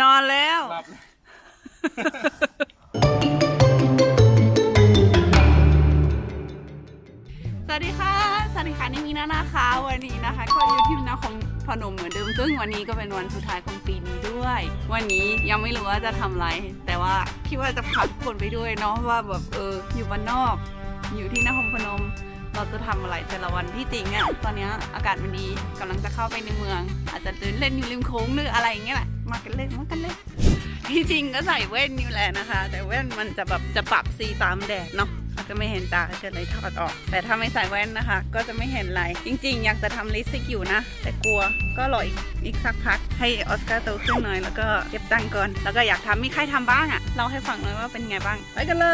นอนแล้ว หลับสวัสดีค่ะ สวัสดีค่ะนี่มีนานะคะ วันนี้นะคะก็อยู่ที่นครพนมเหมือนเดิม ซึ่งวันนี้ก็เป็นวันสุดท้ายของปีนี้ด้วย วันนี้ยังไม่รู้ว่าจะทำอะไร แต่ว่าคิดว่าจะพาทุกคนไปด้วยเนาะว่าแบบเอออยู่บ้านนอก อยู่ที่นครพนม เราจะทำอะไรแต่ละวันที่จริงอะตอนนี้อากาศมันดีกำลังจะเข้าไปในเมือง อาจจะเดินเล่นอยู่ริมโค้งหรืออะไรอย่างเงี้ยแหละมากันเล่นมากันเล่นที่จริงก็ใส่แว่นอยู่แหละนะคะ แต่แว่นมันจะแบบจะปรับสีตามแดดเนาะมันก็ไม่เห็นตาก็เลยถอดออก แต่ถ้าไม่ใส่แว่นนะคะ ก็จะไม่เห็นอะไรจริง ๆ อยากจะทำลิสติกอยู่นะ แต่กลัวก็รออีกอีกสักพัก ให้ออสการ์โตขึ้นหน่อยแล้วก็เก็บตังค์ก่อน แล้วก็อยากทำมีใครทำบ้างอะเล่าให้ฟังหน่อยว่าเป็นไงบ้าง ไปกันเล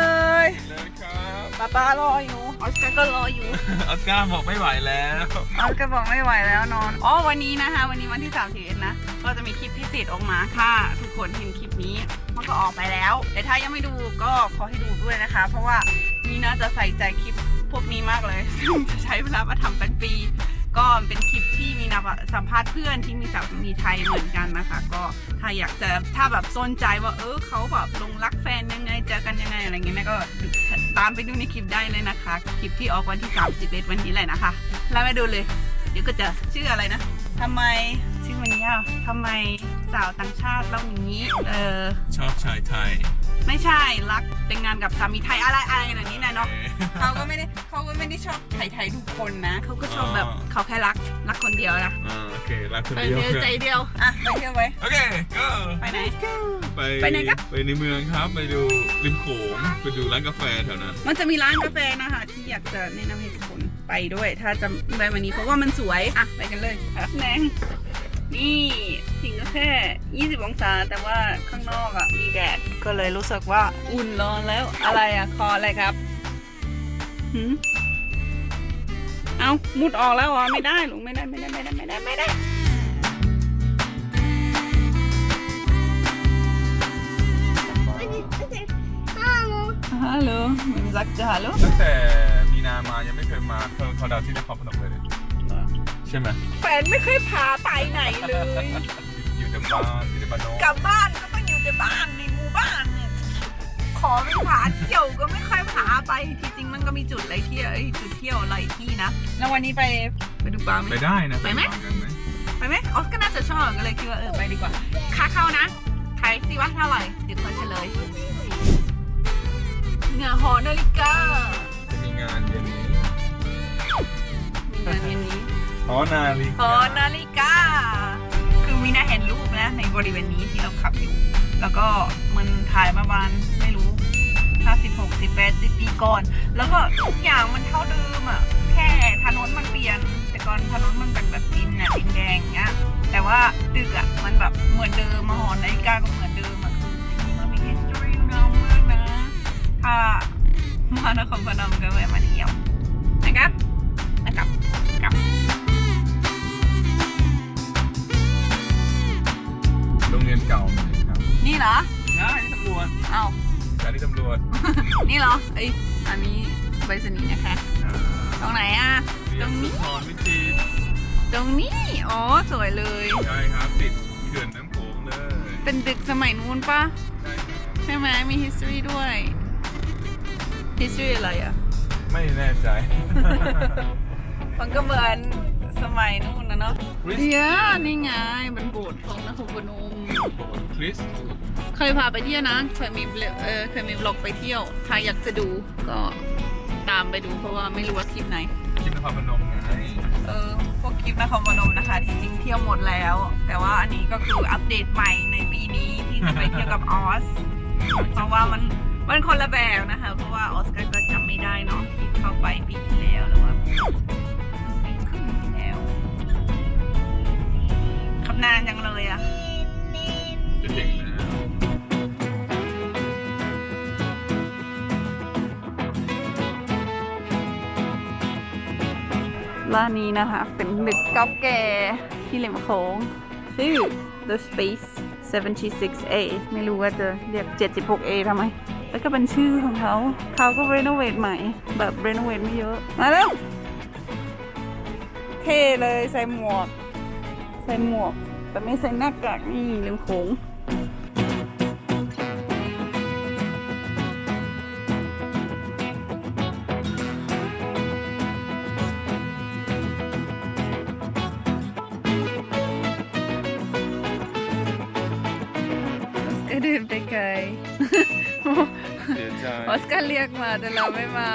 ยเลยครับป้าป้ารออยู่ออสการ์ก็รออยู่ ออสการ์บอกไม่ไหวแล้วออสการ์บอกไม่ไหวแล้วนอนอ๋อวันนี้นะคะ วันนี้วันที่31นะก็จะมีคลิปพิเศษออกมาถ้าทุกคนเห็นคลิปนี้มันก็ออกไปแล้ว แต่ถ้ายังไม่ดูก็ขอให้ดูด้วยนะคะ เพราะว่ามีน่าจะใส่ใจคลิปพวกนี้มากเลยซึ่งจะใช้เวลามาทำเป็นปี ก็เป็นคลิปที่มีนะสัมภาษณ์เพื่อนที่มีสามีไทยเหมือนกันนะคะ ก็ถ้าอยากจะถ้าแบบสนใจว่าเออเขาแบบลงรักแฟนยังไงเจอกันยังไงอะไรเงี้ยนะก็ตามไปดูในคลิปได้เลยนะคะคลิปที่ออกวันที่31วันนี้แหละนะคะแล้วมาดูเลย เดี๋ยวก็จะชื่ออะไรนะทำไมชื่อมันยาวทำไม สาวต่างชาติต้องอย่างนี้ เออ ชอบชายไทย ไม่ใช่รักแต่งงานกับสามีไทยอะไรอะไรอย่างนี้นะเนาะเขาก็ไม่ได้เขาก็ไม่ได้ชอบไทยไทยทุกคนนะเขาก็ชอบแบบอ๋อเขาแค่รักรักคนเดียวนะอ่าโอเครักคนไปเดียวเดียวใจเดียวอะไปเที่ยวไว้โอเคก็ไปไหนไปไปไหนครับไปในเมืองครับไปดูริมโขงไปดูร้านกาแฟแถวนั้นมันจะมีร้านกาแฟนะคะที่อยากจะแนะนำให้ทุกคนไปด้วย ถ้าจะไปวันนี้เพราะว่ามันสวยอะไปกันเลยครับแนง นี่ถึงก็แค่ 20 องศา แต่ว่าข้างนอกอะ มีแดด ก็เลยรู้สึกว่าอุ่นร้อนแล้วอะไรอะ คออะไรครับหืมเอามุดออกแล้วเหรอไม่ได้ลุงไม่ได้ไม่ได้ไม่ได้ไม่ได้ไม่ได้ฮัลโหลมันซักจะฮัลโหลตั้งแต่มีนามายังไม่เคยมาเพิ่มเขาดาวน์ที่นครพนมเลย ใช่ไหมแฟนไม่เคยพาไปไหนเลย อยู่แต่บ้านอยู่ในบ้านนอกกลับบ้านก็ต้องอยู่แต่บ้านในหมู่บ้านเนี่ยขอไปพาเที่ยวก็ไม่ค่อยพาไปที่จริงมันก็มีจุดอะไรเที่ยวเอ้ยจุดเที่ยวอะไรที่นะแล้ววันนี้ไปไปดูปลาไหม ไปได้นะไปไหมฟังกันไหมไปไหมออสก็น่าจะชอบก็เลยคิดว่าเออไปดีกว่าค่าเข้านะทายสิว่าเท่าไหร่เดี๋ยวคนเฉลยเหนือหอนาฬิกาจะมีงานเย็นนี้มีเงินเย็นนี้ อ๋อนาฬิหอกานาฬิกา คือมีน่าเห็นรูปนะ ในบริเวณนี้ที่เราขับอยู่ แล้วก็มันถ่ายประมาณไม่รู้50 60 80ปีก่อน แล้วก็ทุกอย่างมันเท่าเดิมอะ แค่ถนนมันเปลี่ยน แต่ก่อนถนนมันเป็นแบบดินอะดินแดงอย่างเงี้ย แต่ว่าตึกอะมันแบบเหมือนเดิมมาหอนาฬิกาก็เหมือนเดิมอะคือมันมี history ยาวมากนะ ถ้ามานครพนมก็แวะมาเที่ยวนะครับ วจนี่เหรอเอ้ยอันนี้ใบสนีย์นะคะ ตรงไหนอะ ตรงนี้เรียนสุนทรวิจิตรตรงนี้ อ๋อ สวยเลย ใช่ครับติดเขื่อนน้ำโขงเลยเป็นดึกสมัยนู้นปะใช่ครับใช่ไหมมี history ด้วย history อะไรอะ ไม่แน่ใจ มันก็เหมือน สมัยนู้นนะเนาะ Chris เดี๋ยวนี่ไงเป็นโบสถ์ของนครพนมคริสเคยพาไปเที่ยวนะเคยมีเบลเออเคยมีบล็อกไปเที่ยว ถ้าอยากจะดูก็ตามไปดูเพราะว่าไม่รู้ว่าคลิปไหนคิดนครพนมไงเออพวกคลิปนครพนมนะคะ ที่จริงเที่ยวหมดแล้ว แต่ว่าอันนี้ก็คืออัปเดตใหม่ในปีนี้ที่จะไปเที่ยวกับออสเพราะว่ามันมันคนละแบบนะคะ เพราะว่าออสการ์ก็จำไม่ได้เนาะที่เข้าไปปีที่แล้วหรือว่า นานจังเลยอะจะถึงแล้วร้านนี้นะคะ เป็นดึกเก่าแก่ที่ริมโขงชื่อ The Space 76A ไม่รู้ว่าจะเรียก 76A ทำไม แล้วก็เป็นชื่อของเขา เขาก็รีโนเวทใหม่ แบบรีโนเวทไม่เยอะ มาแล้วเท่เลยใส่หมวก ใส่หมวก แต่ไม่ใส่หน้ากากนี่ลืมโขงเดิกไปไกลเสียออสการ์เรียกมาแต่เราไม่มา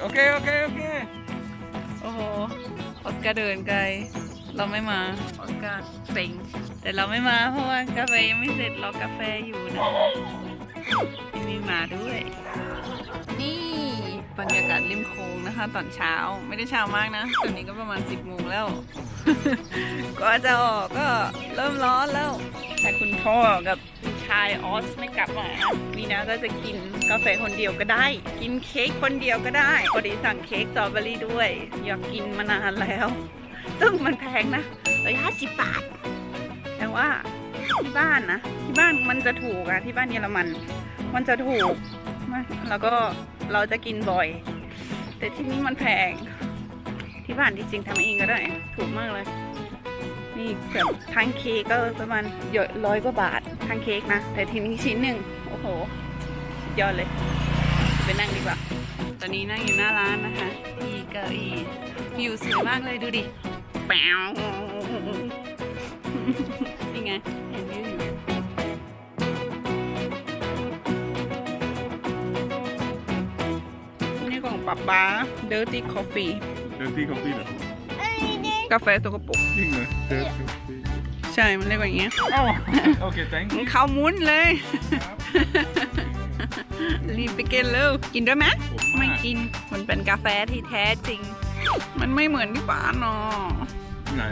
โอเค โอเค โอเค โอ้โห ออสการ์เดินไกล เราไม่มาการ์เซ็งแต่เราไม่มาเพราะว่ากาแฟยังไม่เสร็จรอกาแฟอยู่นะไม่มีมาด้วย นี่บรรยากาศริมโค้งนะคะ ตอนเช้าไม่ได้เช้ามากนะตอนนี้ก็ประมาณ 10โมงแล้ว ก็จะออกก็เริ่มร้อนแล้วแต่คุณพ่อกับคุณชายออสไม่กลับมาวีนาก็จะกินกาแฟคนเดียวก็ได้ กินเค้กคนเดียวก็ได้พอดีสั่งเค้กสตรอเบอรี่ด้วย อยากกินมานานแล้ว ซึ่งมันแพงนะร้อยห้าสิบบาท แต่ว่าที่บ้านนะที่บ้านมันจะถูกอะที่บ้านเยอรมัน มันจะถูกมากแล้วก็เราจะกินบ่อย แต่ที่นี่มันแพง ที่บ้านที่จริงทำเองก็ได้ ถูกมากเลย นี่แบบทั้งเค้กก็ประมาณเยอะร้อยกว่าบาททั้งเค้กนะ แต่ที่นี้ชิ้นหนึ่งโอ้โหยอดเลยไปนั่งดีกว่า ตอนนี้นั่งอยู่หน้าร้านนะคะ อีเก้าอี้วิวสวยมากเลยดูดิ แป๊วนี่ไงเห็นวิวอยู่นี่ของป๊าป๊า Dirty Coffee เดินที่คอฟฟี่เหรอกาแฟสกปรกจริงเหรอเดินคอฟฟี่ใช่ มันเรียกว่าอย่างเงี้ยอ้าวโอเค thank มัน you เข้ามุ้นเลย ครับรีบไปกินเร็วกินด้วยไหมผมไม่มาก กิน มันเป็นกาแฟที่แท้จริง มันไม่เหมือนที่บ้านเนาะไหน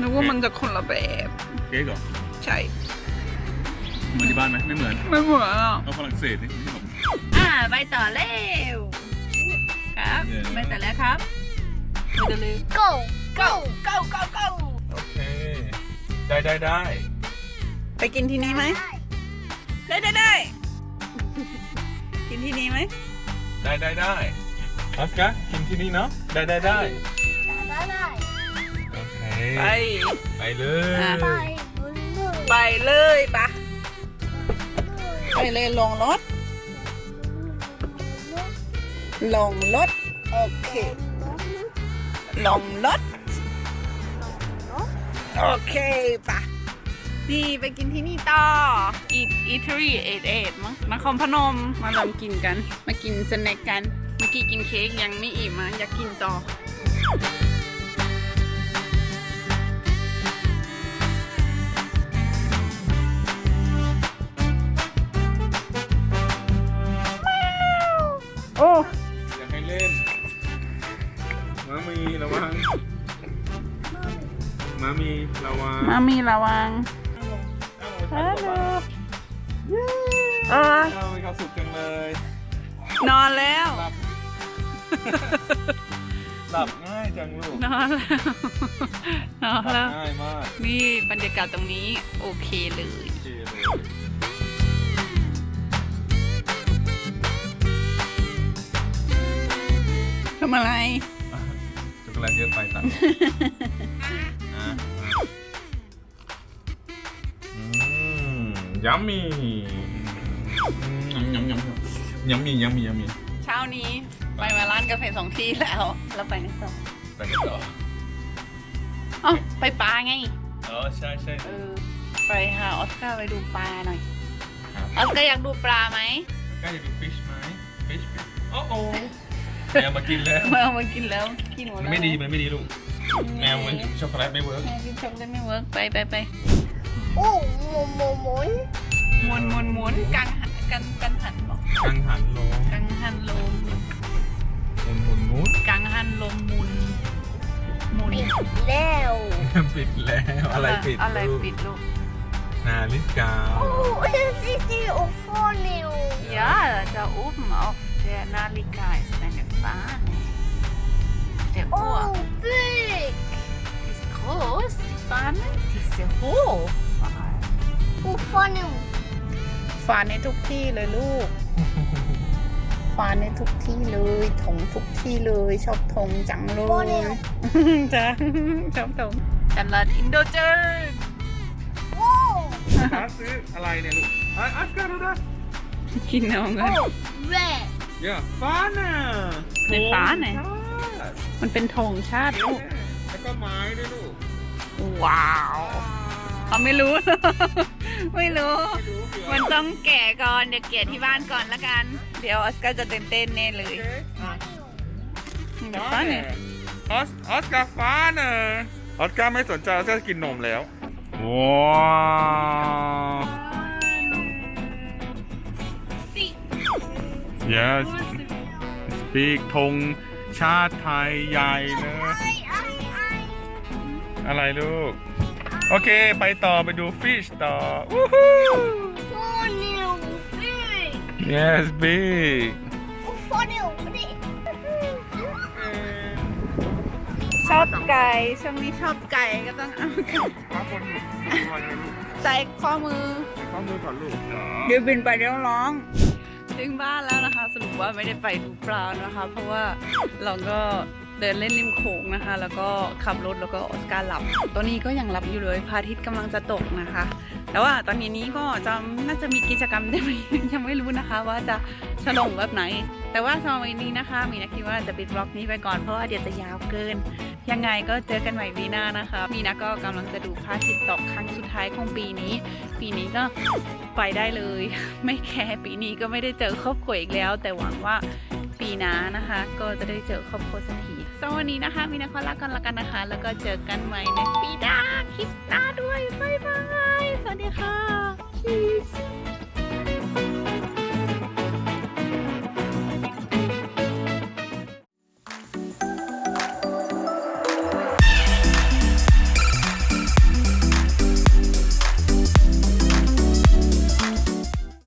นึกว่ามันจะคนละแบบเค้กเหรอใช่เหมือนที่บ้านไหมไม่เหมือนไม่เหมือนอะเอาฝรั่งเศสนี่ผมอ่าไปต่อเร็วครับเดี๋ยวไปต่อแล้วครับไปต่อเลย go go go go go โอเคได้ได้ได้ไปกินที่นี่ไหมได้ได้ได้กินที่นี่ไหมได้ได้ได้ ออสการ์กินที่นี่เนาะได้ได้ได้ได้ได้โอเคไป ไปเลยอะ ไปบุญบุญไปเลยปะไปเลยลงรถ ลงรถ โอเค ลงรถ โอเคปะนี่ไปกินที่นี่ต่อ Eat Eatery 88มั้งนครพนม มาลองกินกัน มากินสแน็คกันเมื่อกี้กินเค้กยังไม่อิ่มอะอยากกินต่อโอ้อยากให้เล่นมามีระวังมามีระวังมามีระวังฮัลโหลเออเรามีความสุขจังเลย นอนแล้ว หลับ หลับง่ายจังลูกนอนแล้วนอนหลัแล้บวง่ายมากนี่บรรยากาศตรงนี้โอเคเลย โอเคเลยทำอะไร ช็อกโกแลตเยอะไปตัดอะอืมยัมมี่ยำยำยำยำมียำมียำมีเช้านี้ ไปมาร้านกาแฟสองที่แล้ว แล้วไปไหนต่อไปกันต่ออ๋อไปปลาไง อ๋อใช่ใช่เออ ไปหาออสการ์ไปดูปลาหน่อยครับออสการ์อยากดูปลาไหมใกล้จะดูฟิชไหมฟิชฟิชโอ้โหแมวมากินแล้วมาเอามากินแล้วกินหมดมันแล้วไม่ดีมันไม่ดีลูกแมวมันช็อกโกแลตไม่เวิร์กแมวกินช็อกโกแลตไม่เวิร์กไปไปไปโอ้หมุนหมุนหมุนหมุนหมุนหมุนกังหันกันกันหันบอกกังหันลงกังหันลม หมุนหมุนหมุนกังหันลมหมุนหมุนปิดแล้วปิดแล้วอะไรปิดอะไรลูกปิดลูกนาฬิกาโอ้ es ist die vorne Ja, da oben auf der Nalika ist eine Fahne. Der Uhr oh big ist groß, die Fahne, die ist sehr hoch. oh vorne ฟานในทุกที่เลยลูก ฟานในทุกที่เลยถงทุกที่เลย ชอบถงจังเลยจ้ะชอบถงตลาดอินโดเจน wow อาซื้ออะไรเนี่ยลูกอะอัสการ์ดูนะกินเอาเงิน oh red เดี๋ยวฟ้าน่ะในฟ้าน่ะมันเป็นธงชาติลูกแล้วก็ไม้ด้วยลูกว้าววเขาไม่รู้ ไม่รู้ มันต้องแก่ก่อน เดี๋ยวแก่ที่บ้านก่อนละกัน เดี๋ยวออสการ์จะตื่นเต้นแน่เลย เดี๋ยวฟันเนี่ยออสออสการ์ฟ้าเนอะออสการ์ไม่สนใจออสการ์จะกินนมแล้ว ว้าว yes speak ธงชาติไทยใหญ่เลยไอ้ไอ้ไอ้อะไรลูก โอเค ไปต่อไปดูฟิชต่อ วู้ฮู้ four new big yes big four new big ชอบไก่ช่วงนี้ชอบไก่ก็ต้องเอาไก่ข้างบนอยู่คอยนะลูกใส่ข้อมือข้อมือก่อนลูกเดี๋ยวบินไปเดี๋ยวร้อง ถึงบ้านแล้วนะคะ สรุปว่าไม่ได้ไปดูปลานะคะ เพราะว่าเราก็ เดินเล่นริมโขงนะคะ แล้วก็ขับรถแล้วก็ออสการ์หลับ ตอนนี้ก็ยังหลับอยู่เลยพระอาทิตย์กำลังจะตกนะคะ แต่ว่าตอนนี้นี้ก็จะน่าจะมีกิจกรรมได้ไหมยังไม่รู้นะคะว่าจะฉลองแบบไหน แต่ว่าสำหรับวันนี้นะคะ มีนักคิดว่าจะปิดบล็อกนี้ไปก่อนเพราะว่าเดี๋ยวจะยาวเกิน ยังไงก็เจอกันใหม่ปีหน้านะคะมีนาก็กำลังจะดูพระอาทิตย์ตกครั้งสุดท้ายของปีนี้ ปีนี้ก็ไปได้เลย ไม่แคร์ปีนี้ก็ไม่ได้เจอครอบครัวอีกแล้ว แต่หวังว่าปีหน้านะคะ ก็จะได้เจอครอบครัวสักที สวันนี้นะคะ มีนักอลากันละกันนะคะ แล้วก็เจอกันใหม่ในปีหน้าคลิปหน้าด้วย บ๊ายบาย สวัสดีค่ะชิ๊